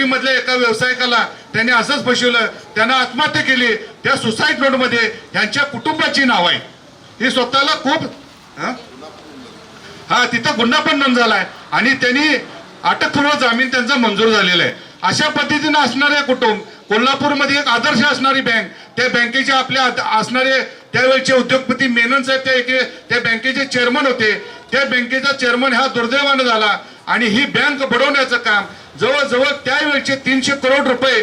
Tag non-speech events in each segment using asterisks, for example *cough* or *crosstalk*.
बोरीमधल्या एका व्यावसायिकाला त्यांनी असंच फसवलं त्यांना आत्महत्या केली त्या सुसाईड नोटमध्ये ह्यांच्या कुटुंबाची नाव आहे ही स्वतःला खूप हा? तिथं गुन्हा पण नोंद झालाय. आणि त्यांनी अटकपूर्व जामीन त्यांचा मंजूर झालेला आहे. अशा पद्धतीनं असणारे कुटुंब कोल्हापूरमध्ये एक आदर्श असणारी बँक त्या बँकेचे आपल्या असणारे त्यावेळचे उद्योगपती मेनन साहेब त्या एके त्या बँकेचे चेअरमन होते. त्या बँकेचा चेअरमन हा दुर्दैवानं झाला. आणि ही बँक बुडवण्याचं काम. जवळजवळ त्यावेळचे तीनशे करोड रुपये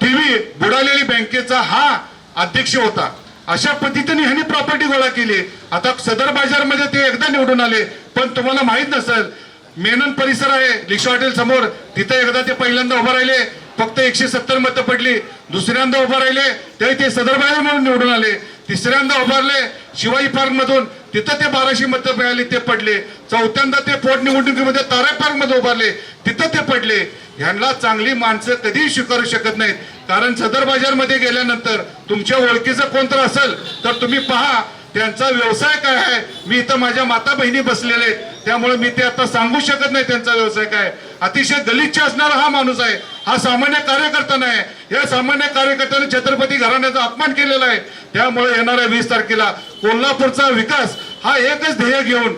टीव्ही बुडालेली बँकेचा हा अध्यक्ष होता. अशा पद्धतीने ह्यांनी प्रॉपर्टी गोळा केली. आता सदर बाजारमध्ये ते एकदा निवडून आले पण तुम्हाला माहीत नसेल मेनन परिसर आहे रिक्षा हॉटेल समोर. तिथे एकदा ते पहिल्यांदा उभं राहिले फक्त एकशे सत्तर मतं पडली. दुसऱ्यांदा उभं राहिले तरी ते सदर बाजार म्हणून निवडून आले. तिसऱ्यांदा उभारले शिवाजी पार्क मधून तिथं ते बाराशे मतं मिळाली ते पडले. चौथ्यांदा ते पोटनिवडणुकीमध्ये तारा पार्कमध्ये उभारले तिथं ते पडले. ह्यांना चांगली माणसं कधीही स्वीकारू शकत नाहीत. कारण सदर बाजारमध्ये गेल्यानंतर तुमच्या ओळखीचं कोणतं असेल तर तुम्ही पहा त्यांचा व्यवसाय काय आहे? मी इथं माझ्या माता बहिणी बसलेले आहेत. त्यामुळे मी ते आता सांगू शकत नाही त्यांचा व्यवसाय काय. अतिशय गलिच्छ असणारा हा माणूस आहे. हा सामान्य कार्यकर्ता नाही. या सामान्य कार्यकर्त्याने छत्रपती घराण्याचा अपमान केलेला आहे. त्यामुळे येणाऱ्या वीस तारखेला कोल्हापूरचा विकास हा एकच ध्येय घेऊन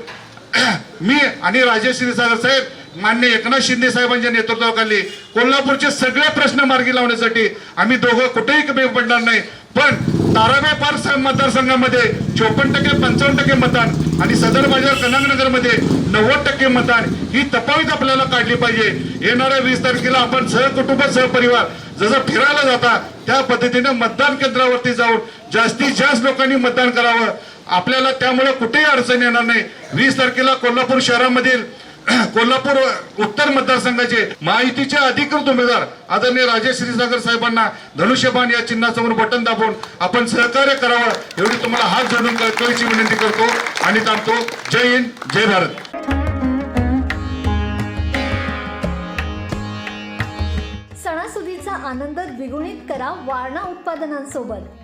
*clears throat* मी आणि राजेश क्षीरसागर साहेब मान्य एकनाथ शिंदे साहेबांच्या नेतृत्वाखाली कोल्हापूरचे सगळे प्रश्न मार्गी लावण्यासाठी आम्ही दोघं कुठेही कमी पडणार नाही. पण ताराबाई पार मतदारसंघामध्ये चोपन्न टक्के पंचावन्न टक्के मतदान आणि सदर बाजार कनाकनगरमध्ये नव्वद टक्के मतदान ही तपावीत आपल्याला काढली पाहिजे. येणाऱ्या वीस तारखेला आपण सहकुटुंब सहपरिवार जसं फिरायला जाता त्या पद्धतीने मतदान केंद्रावरती जाऊन जास्तीत जास्त लोकांनी मतदान करावं. आपल्याला त्यामुळे कुठेही अडचण येणार नाही. वीस तारखेला कोल्हापूर शहरामधील कोल्हापूर उत्तर मतदारसंघाचे महायुतीचे अधिकृत उमेदवार आदरणीय राजेश श्रीसागर साहेबांना धनुष्यबाण या चिन्हासमोर बटन दाबून आपण सहकार्य करावं एवढी तुम्हाला हात जोडून कळकळीची विनंती करतो. आणि थांबतो. जय हिंद जय भारत. सणासुदीचा आनंद द्विगुणित करा वारणा उत्पादनांसोबत.